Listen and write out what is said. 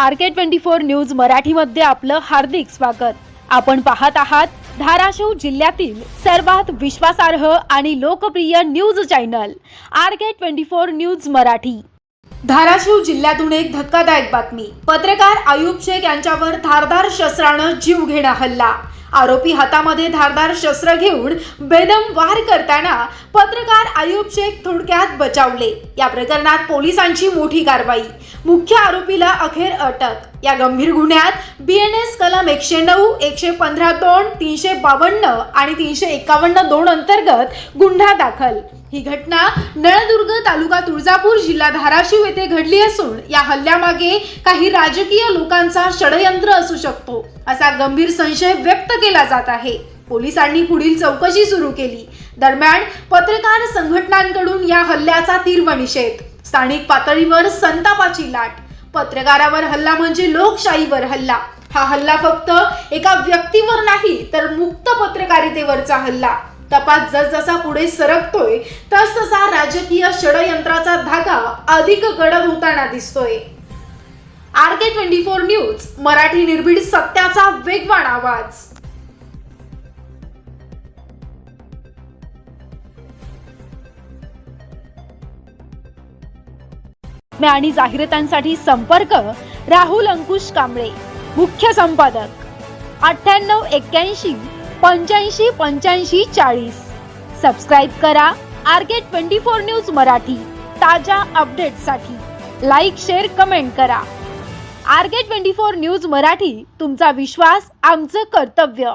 R K twenty four news मराठीमध्ये आपलं हार्दिक स्वागत. आपण पाहत आहात धाराशिव जिल्ह्यातील सर्वात विश्वासार्ह आणि लोकप्रिय news channel R K twenty four news Marathi. Dharashiv जिल्ह्यातून एक धक्कादायक बातमी. पत्रकार आयुब शेख यांच्यावर धारदार शस्त्रानं जीव घेणा हल्ला. आरोपी हातामध्ये धारदार शस्त्र घेऊन बेदम वार करताना पत्रकार आयुब शेख थोडक्यात बचावले. या प्रकरणात पोलिसांची मोठी कारवाई. मुख्य आरोपीला अखेर अटक. या गंभीर गुन्ह्यात बी एन एस कलम एकशे नऊ एकशे पंधरा दोन तीनशे बावन्न आणि तीनशे एकावन्न दोन अंतर्गत गुन्हा दाखल. ही घटना नळदुर्ग तालुका तुळजापूर जिल्हा धाराशिव येथे घडली असून या हल्ल्यामागे काही राजकीय लोकांचा षडयंत्र असू शकतो असा गंभीर संशय व्यक्त केला जात आहे. पोलिसांनी पुढील चौकशी सुरू केली. दरम्यान पत्रकार संघटनांकडून या हल्ल्याचा तीव्र निषेध. स्थानिक पातळीवर संतापाची लाट. पत्रकारावर हल्ला म्हणजे लोकशाहीवर हल्ला. हा हल्ला फक्त एका व्यक्तीवर नाही तर मुक्त पत्रकारितेवरचा हल्ला. तपास जसजसा पुढे सरकतोय तसतसा राजकीय षडयंत्राचा धागा अधिक गडद होताना दिसतोय. R K twenty four news Marathi निर्भीड सत्याचा वेगवान आवाज. आणि जाहिरातांसाठी संपर्क राहुल अंकुश कांबळे मुख्य संपादक. अठ्ठ्याण्णव एक्क्याऐंशी पंच्याऐंशी पंच्याऐंशी चाळीस. सबस्क्राईब करा. R K twenty four news Marathi. ताज्या अपडेटसाठी लाईक शेअर कमेंट करा. R K twenty four news Marathi तुमचा विश्वास आमचं कर्तव्य.